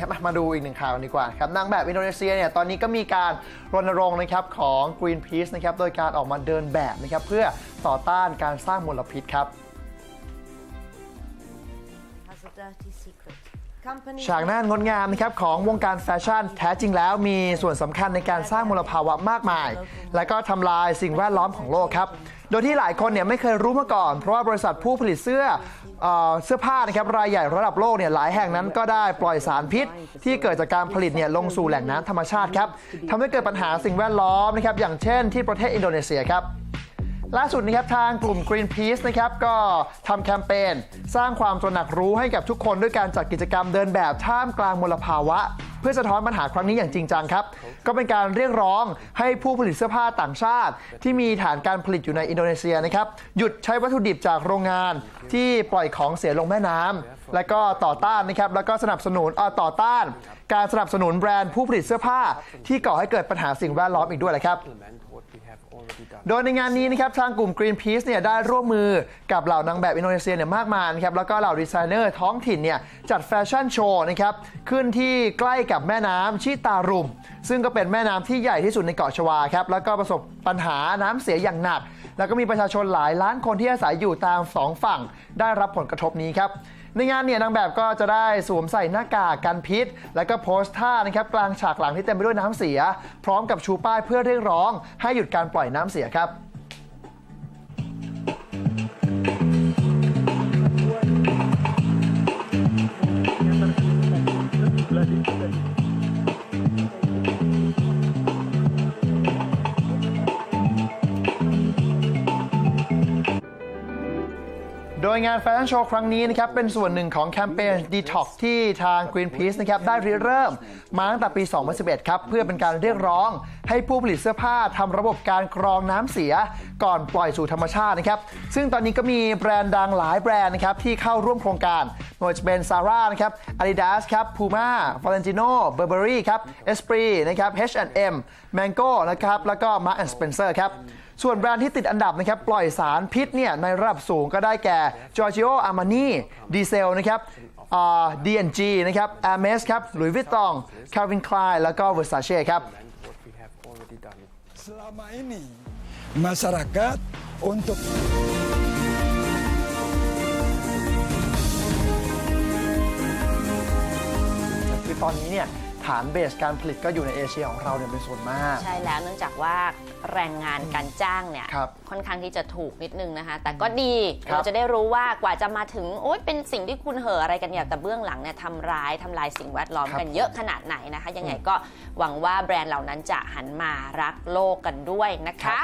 ครับมาดูอีกหนึ่งข่าวกันดีกว่าครับนางแบบอินโดนีเซียเนี่ยตอนนี้ก็มีการรณรงค์นะครับของ Greenpeace นะครับโดยการออกมาเดินแบบนะครับเพื่อต่อต้านการสร้างมลพิษครับ has a dirty secret. Companies ฉากหน้างดงามนะครับของวงการแฟชั่นแท้จริงแล้วมีส่วนสำคัญในการสร้างมลภาวะมากมาย และก็ทำลายสิ่งแวดล้อมของโลกครับ โดยที่หลายคนเนี่ยไม่เคยรู้มาก่อน เพราะว่าบริษัทผู้ผลิตเสื้อเอ่อเสื้อผ้านะครับรายใหญ่ระดับโลกเนี่ยหลายแห่งนั้นก็ได้ปล่อยสารพิษ ที่เกิดจากการผลิตเนี่ยลงสู่แหล่งน้ำธรรมชาติครับทำให้เกิดปัญหาสิ่งแวดล้อมนะครับอย่างเช่นที่ประเทศอินโดนีเซียครับ ล่าสุดนะครับทางกลุ่ม Greenpeace นะครับก็ทำแคมเปญสร้างความตระหนักรู้ให้กับทุกคนด้วยการจัดกิจกรรมเดินแบบท่ามกลางมลภาวะ เพื่อสะท้อนปัญหาครั้งนี้อย่างจริงจังครับ ก็เป็นการเรียกร้องให้ผู้ผลิตเสื้อผ้าต่างชาติ ที่มีฐานการผลิตอยู่ในอินโดนีเซียนะครับหยุดใช้วัตถุดิบจากโรงงานที่ปล่อยของเสียลงแม่น้ำและก็ต่อต้านนะครับแล้วก็สนับสนุนเอ่อต่อต้าน การสนับสนุนแบรนด์ผู้ผลิตเสื้อผ้า ที่ก่อให้เกิดปัญหาสิ่งแวดล้อมอีกด้วยแหละครับ what we have already done. โดยในงานนี้นะครับทางกลุ่ม Greenpeace เนี่ยได้ร่วมมือกับเหล่านางแบบอินโดนีเซียเนี่ยมากมายนะครับแล้วก็เหล่าดีไซเนอร์ท้องถิ่นเนี่ยจัดแฟชั่นโชว์นะครับขึ้นที่ใกล้กับแม่น้ำชิตารุม ซึ่งก็เป็นแม่น้ำที่ใหญ่ที่สุดในเกาะชวาครับแล้วก็ประสบปัญหาน้ำเสียอย่างหนัก แล้วก็มีประชาชนหลายล้านคนที่อาศัยอยู่ตามสองฝั่ง ได้รับผลกระทบนี้ครับในงานเนี่ยนางแบบก็จะได้สวมใส่หน้ากากกันพิษ แล้วก็โพสท่านะครับกลางฉากหลังที่เต็มไปด้วยน้ำเสีย พร้อมกับชูป้ายเพื่อเรียกร้อง ให้หยุดการปล่อยน้ำเสียครับ โดยงานแฟชั่นโชว์ครั้งนี้นะครับเป็นส่วนหนึ่งของแคมเปญ Detox ที่ทาง Greenpeace นะครับได้ริเริ่ม มาตั้งแต่ปี 2011 ครับ เพื่อเป็นการเรียกร้อง ให้ผู้ผลิตเสื้อผ้าทำระบบการกรองน้ำเสีย ก่อนปล่อยสู่ธรรมชาตินะครับ ซึ่งตอนนี้ก็มีแบรนด์ดังหลายแบรนด์นะครับที่เข้าร่วมโครงการไม่ว่าจะเป็น Zara นะครับ Adidas ครับ Puma Valentino Burberry ครับ Esprit นะครับ H&M Mango นะครับแล้วก็ Mark Spencer ครับ ส่วนแบรนด์ที่ติดอันดับนะครับปล่อยสารพิษเนี่ยในระดับสูงก็ได้แก่ Giorgio Armani Diesel นะครับอ่า D&G นะครับ Hermes ครับ Louis Vuitton Calvin Klein แล้วก็ Versace ครับ What we have already done. Selama ini masyarakat untuk คือตอนนี้เนี่ยฐานเบสการผลิตก็อยู่ในเอเชียของเราเนี่ยเป็นส่วนมาก ใช่แล้วเนื่องจากว่าแรงงานการจ้างเนี่ยครับค่อนข้างที่จะถูกนิดนึงนะคะ แต่ก็ดีครับ เราจะได้รู้ว่ากว่าจะมาถึงโอ๊ยเป็นสิ่งที่คุณเห่ออะไรกันอย่างแต่เบื้องหลังเนี่ยทำร้ายทำลายสิ่งแวดล้อมกันเยอะขนาดไหนนะคะ ยังไงก็หวังว่าแบรนด์เหล่านั้นจะหันมารักโลกกันด้วยนะคะ